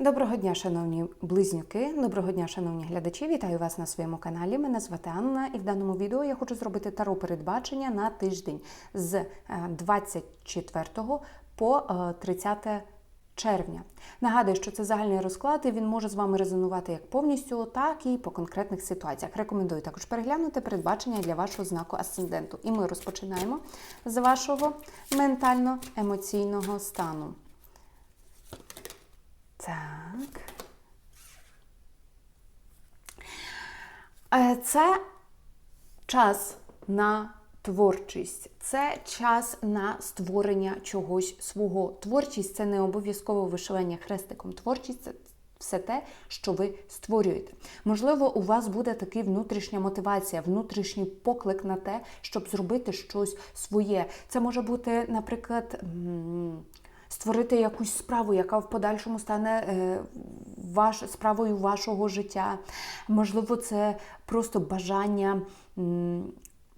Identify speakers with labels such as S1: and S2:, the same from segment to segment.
S1: Доброго дня, шановні близнюки. Доброго дня, шановні глядачі. Вітаю вас на своєму каналі. Мене звати Анна, і в даному відео я хочу зробити таро передбачення на тиждень з е, 24 по е, 30 червня. Нагадую, що це загальний розклад, і він може з вами резонувати як повністю, так і по конкретних ситуаціях. Рекомендую також переглянути передбачення для вашого знаку асценденту. І ми розпочинаємо з вашого ментально-емоційного стану. Так. Е, Це час на творчість, це час на створення чогось свого. Творчість це не обов'язково вишивання хрестиком. Творчість це все те, що ви створюєте. Можливо, у вас буде така внутрішня мотивація, внутрішній поклик на те, щоб зробити щось своє. Це може бути, наприклад. Створити якусь справу, яка в подальшому стане е, ваш, справою вашого життя. Можливо, це просто бажання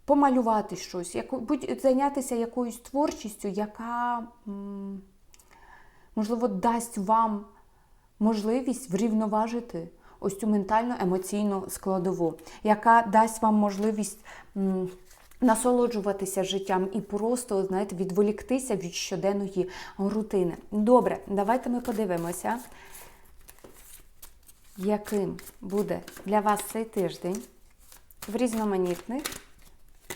S1: помалювати щось, будь, зайнятися якоюсь творчістю, яка, можливо, дасть вам можливість врівноважити ось цю ментально-емоційну складову, яка дасть вам можливість. Насолоджуватися життям і просто, знаєте, відволіктися від щоденної рутини. Добре, давайте ми подивимося, яким буде для вас цей тиждень в різноманітних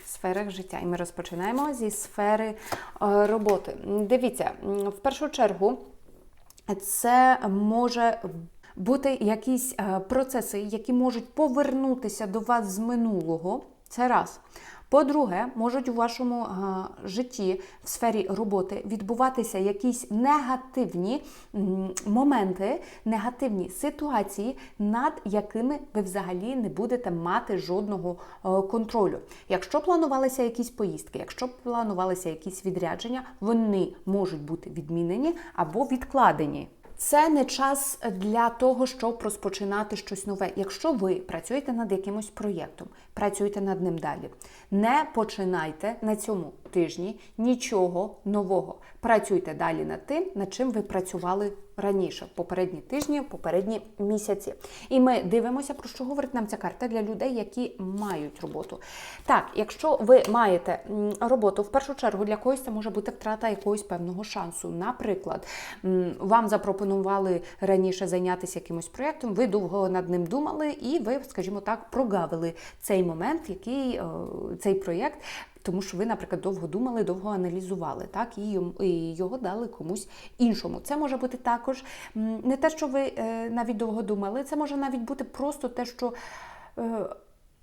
S1: сферах життя. І ми розпочинаємо зі сфери е, роботи. Дивіться, в першу чергу це може бути якісь е, процеси, які можуть повернутися до вас з минулого. Це раз. По-друге, можуть у вашому е, житті в сфері роботи відбуватися якісь негативні моменти, негативні ситуації, над якими ви взагалі не будете мати жодного е, контролю. Якщо планувалися якісь поїздки, якщо планувалися якісь відрядження, вони можуть бути відмінені або відкладені. Це не час для того, щоб розпочинати щось нове. Якщо ви працюєте над якимось проєктом, працюйте над ним далі. Не починайте на цьому тижні нічого нового. Працюйте далі над тим, над чим ви працювали раніше, попередні тижні, попередні місяці. І ми дивимося, про що говорить нам ця карта для людей, які мають роботу. Так, якщо ви маєте роботу, в першу чергу для когось це може бути втрата якогось певного шансу. Наприклад, вам запропонували раніше зайнятися якимось проєктом, ви довго над ним думали, і ви, скажімо так, прогавили цей момент, який е, цей проєкт. Тому що ви, наприклад, довго думали, довго аналізували, так і його дали комусь іншому. Це може бути також не те, що ви е, навіть довго думали, це може навіть бути просто те, що. е,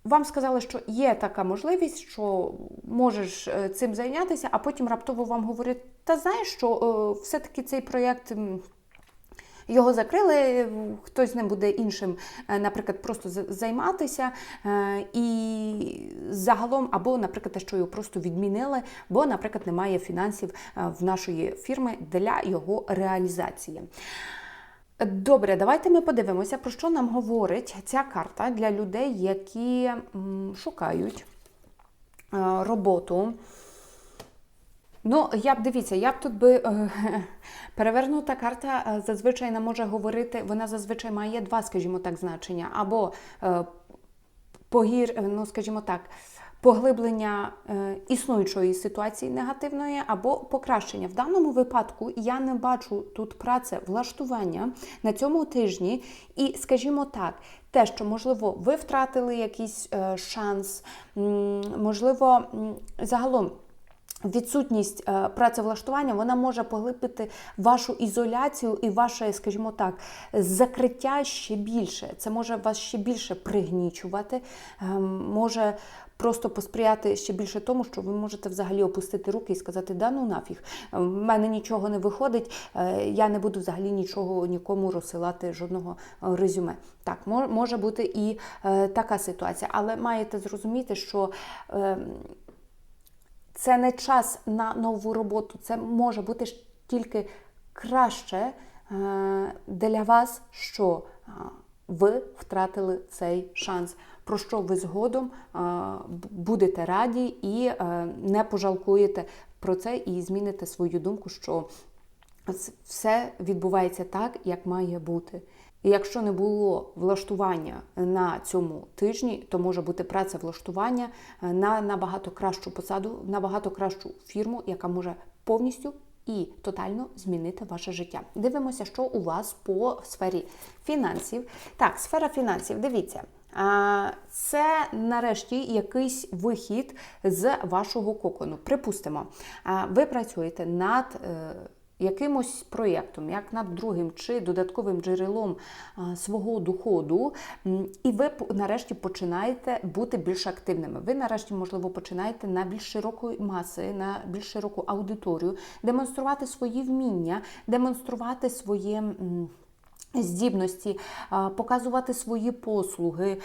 S1: Вам сказали, що є така можливість, що можеш е, цим зайнятися, а потім раптово вам говорять, та знаєш, що все-таки цей проєкт його закрили, хтось не буде іншим, е, наприклад, просто займатися. е, І загалом, або, наприклад, те, що його просто відмінили, бо, наприклад, немає фінансів е, в нашої фірми для його реалізації. Добре, давайте ми подивимося, про що нам говорить ця карта для людей, які шукають роботу. Ну, я б дивіться, я б тут би е, перевернута карта е, зазвичай не може говорити, вона зазвичай має два, скажімо так, значення. Або е, погір, е, ну скажімо так, поглиблення е, існуючої ситуації негативної або покращення. В даному випадку я не бачу тут працевлаштування на цьому тижні, і, скажімо так, те, що можливо ви втратили якийсь е, шанс, можливо, загалом. Відсутність е, працевлаштування вона може поглибити вашу ізоляцію і ваше, скажімо так, закриття ще більше. Це може вас ще більше пригнічувати, е, може просто посприяти ще більше тому, що ви можете взагалі опустити руки і сказати, да ну нафіг, в мене нічого не виходить, е, я не буду взагалі нічого нікому розсилати, жодного е, резюме. Так, може бути і е, така ситуація, але маєте зрозуміти, що. Це не час на нову роботу, це може бути тільки краще е, для вас, що е, ви втратили цей шанс. Про що ви згодом е, будете раді і не пожалкуєте про це і зміните свою думку, що все відбувається так, як має бути. І якщо не було влаштування на цьому тижні, то може бути працевлаштування е, на набагато кращу посаду, набагато кращу фірму, яка може повністю і тотально змінити ваше життя. Дивимося, що у вас по сфері фінансів. Так, сфера фінансів, дивіться. Це нарешті якийсь вихід з вашого кокону. Припустимо, ви працюєте над е, якимось проєктом, як над другим чи додатковим джерелом свого доходу, і ви нарешті починаєте бути більш активними. Ви нарешті, можливо, починаєте на більш широкої маси, на більш широку аудиторію, демонструвати свої вміння, демонструвати своє. Здібності, показувати свої послуги.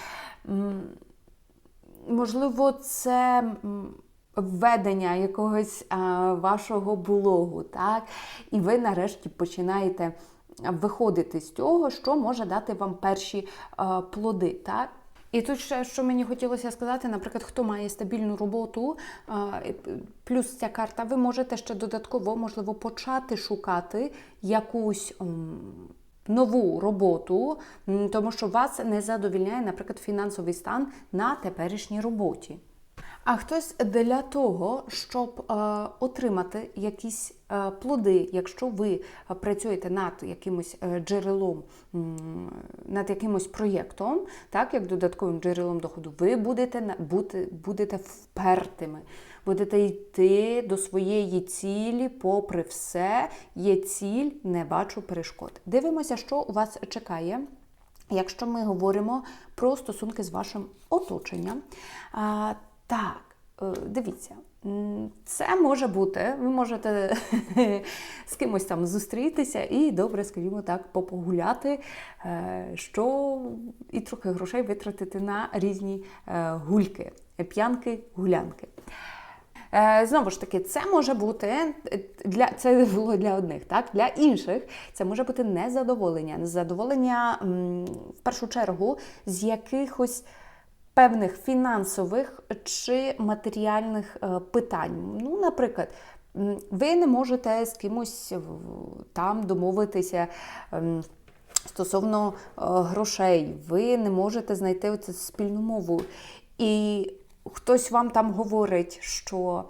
S1: Можливо, це введення якогось а, вашого блогу, так? І ви нарешті починаєте виходити з цього, що може дати вам перші а, плоди, так? І тут ще що мені хотілося сказати, наприклад, хто має стабільну роботу, плюс ця карта, ви можете ще додатково, можливо, почати шукати якусь. нову роботу, тому що вас не задовільняє, наприклад, фінансовий стан на теперішній роботі. А хтось для того, щоб е, отримати якісь е, плоди, якщо ви працюєте над якимось е, джерелом, над якимось проєктом, так як додатковим джерелом доходу, ви будете бути, будете впертими, будете йти до своєї цілі, попри все, є ціль, не бачу перешкод. Дивимося, що у вас чекає. Якщо ми говоримо про стосунки з вашим оточенням, так, е, дивіться, це може бути, ви можете з кимось там зустрітися і добре, скажімо так, попогуляти, е, що і трохи грошей витратити на різні е, гульки, п'янки, гулянки. Знову ж таки, це може бути для це було для одних, так для інших це може бути незадоволення. Незадоволення в першу чергу з якихось певних фінансових чи матеріальних е, питань. Ну, наприклад. Ви не можете з кимось там домовитися ем, стосовно е, грошей, ви не можете знайти оцю спільну мову. І хтось вам там говорить, що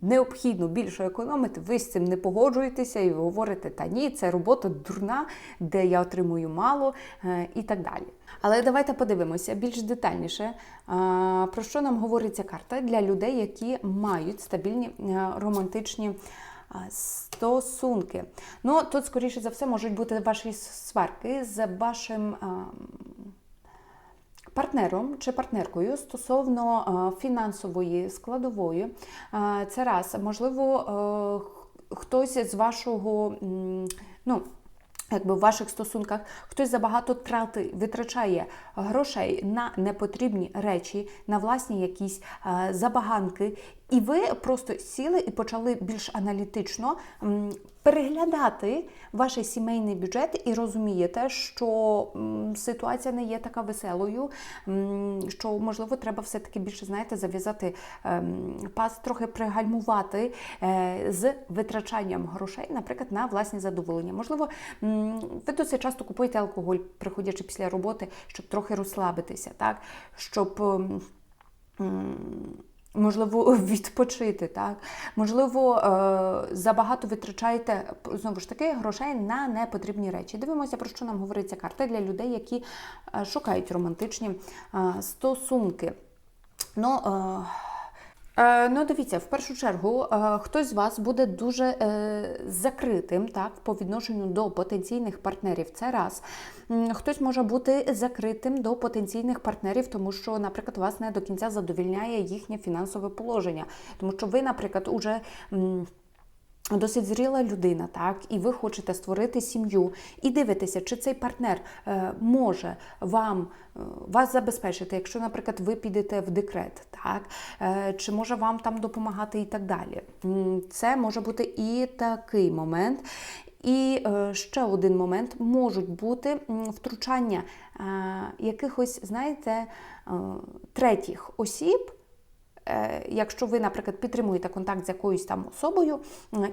S1: необхідно більше економити, ви з цим не погоджуєтеся і ви говорите, та ні, це робота дурна, де я отримую мало е, і так далі. Але давайте подивимося більш детальніше, про що нам говорить ця карта для людей, які мають стабільні е, романтичні стосунки. Ну, тут, скоріше за все, можуть бути ваші сварки з вашим. Партнером чи партнеркою стосовно е, фінансової складової. Е, Це раз, можливо, е, хтось з вашого, ну, Якби в ваших стосунках хтось забагато трати витрачає грошей на непотрібні речі, на власні якісь забаганки, і ви просто сіли і почали більш аналітично переглядати ваш сімейний бюджет і розумієте, що ситуація не є така веселою, що можливо треба все-таки більше знаєте, зав'язати ем, пас, трохи пригальмувати е, з витрачанням грошей, наприклад, на власні задоволення. Можливо, ви досить часто купуєте алкоголь, приходячи після роботи, щоб трохи розслабитися, так? щоб. Можливо, відпочити, так? Можливо, е, забагато витрачаєте знову ж таки грошей на непотрібні речі. Дивимося, про що нам говориться карта для людей, які е, шукають романтичні е, стосунки. Ну, Ну, дивіться, в першу чергу е, хтось з вас буде дуже е, закритим так, по відношенню до потенційних партнерів. Це раз. Хтось може бути закритим до потенційних партнерів, тому що, наприклад, вас не до кінця задовільняє їхнє фінансове положення. Тому що ви, наприклад, уже. Досить зріла людина, так, і ви хочете створити сім'ю, і дивитеся, чи цей партнер е, може вам е, вас забезпечити, якщо, наприклад, ви підете в декрет, так, е, чи може вам там допомагати і так далі. Це може бути і такий момент. І ще один момент можуть бути втручання якихось, знаєте, третіх осіб якщо ви, наприклад, підтримуєте контакт з якоюсь там особою,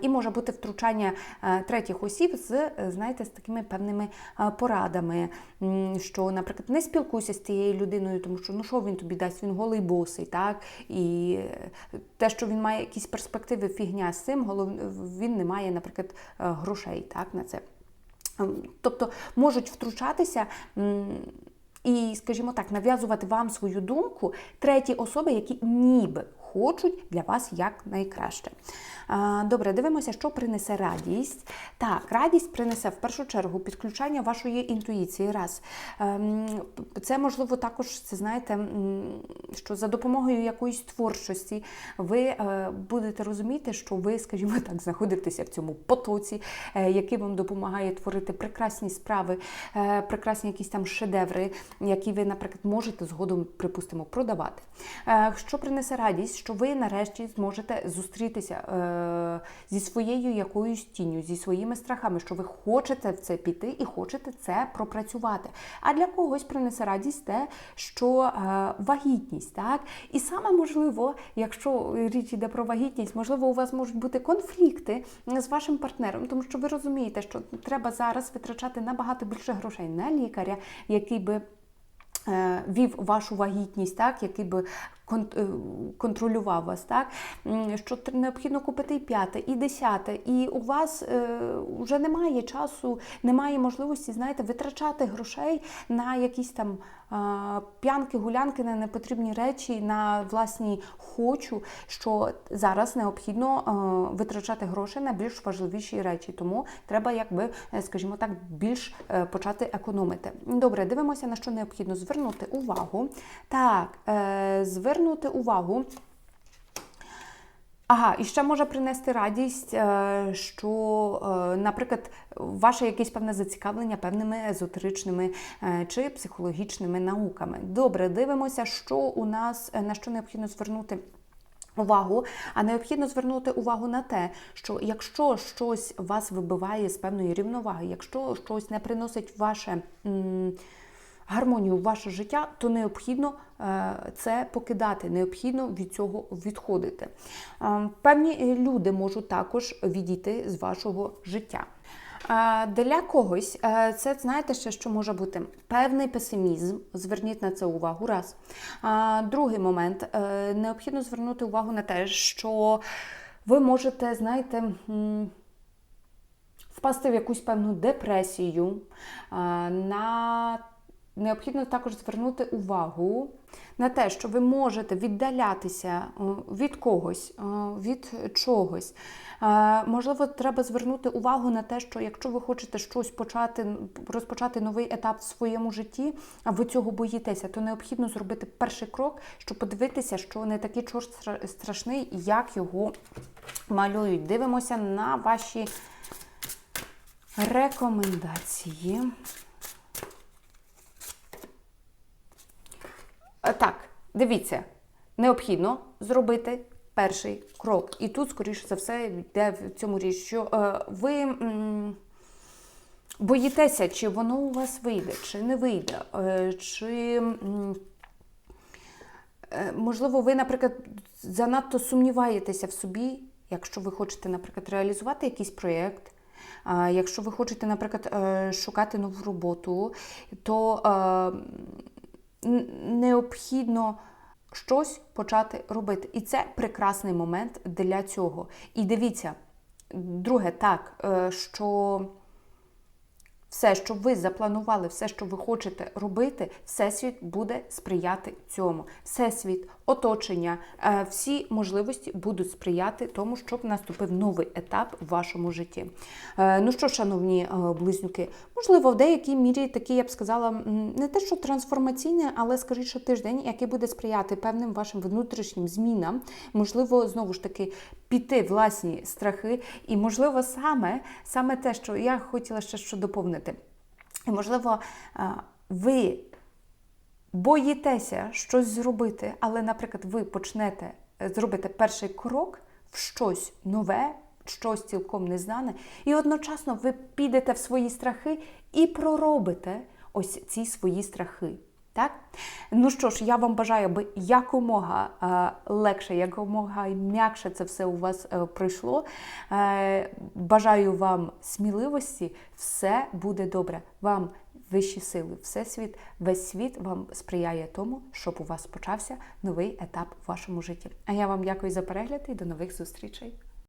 S1: і може бути втручання е, третіх осіб з, е, знаєте, з такими певними е, порадами, що, наприклад, не спілкуйся з цією людиною, тому що ну що він тобі дасть, він голий босий, так? І е, те, що він має якісь перспективи, фігня з цим, голов... він не має, наприклад, е, грошей так, на це. Ем, Тобто можуть втручатися і, скажімо так, нав'язувати вам свою думку треті особи, які ніби хочуть для вас як найкраще. Добре, дивимося, що принесе радість. Так, радість принесе в першу чергу підключання вашої інтуїції. Раз. Ем, Це можливо також, це знаєте, що за допомогою якоїсь творчості ви е, будете розуміти, що ви, скажімо так, знаходитеся в цьому потоці, е, який вам допомагає творити прекрасні справи, е, прекрасні якісь там шедеври, які ви, наприклад, можете згодом, припустимо, продавати. Що принесе радість, що ви нарешті зможете зустрітися е, зі своєю якоюсь тінню, зі своїми страхами, що ви хочете в це піти і хочете це пропрацювати. А для когось принесе радість те, що е, вагітність, так? І саме можливо, якщо річ йде про вагітність, можливо, у вас можуть бути конфлікти з вашим партнером, тому що ви розумієте, що треба зараз витрачати набагато більше грошей на лікаря, який би е, вів вашу вагітність, так, який би контролював вас, так, що необхідно купити і п'яте, і десяте, і у вас е, вже немає часу, немає можливості, знаєте, витрачати грошей на якісь там п'янки, гулянки, на непотрібні речі, на власні хочу, що зараз необхідно е, витрачати гроші на більш важливіші речі. Тому треба, якби, е, скажімо так, більш е, почати економити. Добре, дивимося, на що необхідно звернути увагу. Так, е, звернути увагу. Ага, і ще може принести радість, е, що, е, наприклад, ваше якесь певне зацікавлення певними езотеричними е, чи психологічними науками. Добре, дивимося, що у нас на що необхідно звернути. Увагу, а необхідно звернути увагу на те, що якщо щось вас вибиває з певної рівноваги, якщо щось не приносить ваше гармонію в ваше життя, то необхідно е, це покидати, необхідно від цього відходити. Е, Певні люди можуть також відійти з вашого життя. Е, Для когось це знаєте ще, що може бути певний песимізм. Зверніть на це увагу. Раз. Другий момент необхідно звернути увагу на те, що ви можете, знаєте, впасти в якусь певну депресію. На Необхідно також звернути увагу на те, що ви можете віддалятися від когось, від чогось. Е, Можливо, треба звернути увагу на те, що якщо ви хочете щось почати, розпочати новий етап в своєму житті, а ви цього боїтеся, то необхідно зробити перший крок, щоб подивитися, що не такий чорт страшний, як його малюють. Дивимося на ваші рекомендації. Е, Так, дивіться, необхідно зробити перший крок. І тут, скоріше за все, йде в цьому річ, що е, ви м, боїтеся, чи воно у вас вийде, чи не вийде, е, чи. Е, Можливо, ви, наприклад, занадто сумніваєтеся в собі, якщо ви хочете, наприклад, реалізувати якийсь проєкт. Якщо ви хочете, наприклад, е, шукати нову роботу, то необхідно щось почати робити. І це прекрасний момент для цього. І дивіться, друге, так, е, що все, що ви запланували, все, що ви хочете робити, всесвіт буде сприяти цьому. Всесвіт, оточення, е, всі можливості будуть сприяти тому, щоб наступив новий етап в вашому житті. Е, Ну що, шановні е, близнюки, можливо, в деякій мірі такий, я б сказала, не те, що трансформаційний, але скоріше тиждень, який буде сприяти певним вашим внутрішнім змінам, можливо, знову ж таки піти власні страхи, і можливо, саме, саме те, що я хотіла ще що доповнити. І, можливо, е, ви боїтеся щось зробити, але, наприклад, ви почнете е, зробити перший крок в щось нове, щось цілком незнане, і одночасно ви підете в свої страхи і проробите ось ці свої страхи. Так? Ну що ж, я вам бажаю, аби якомога е, легше, якомога м'якше це все у вас е, пройшло. Е, бажаю вам сміливості, все буде добре. Вам вищі сили, всесвіт, весь світ вам сприяє тому, щоб у вас почався новий етап в вашому житті. А я вам дякую за перегляд і до нових зустрічей.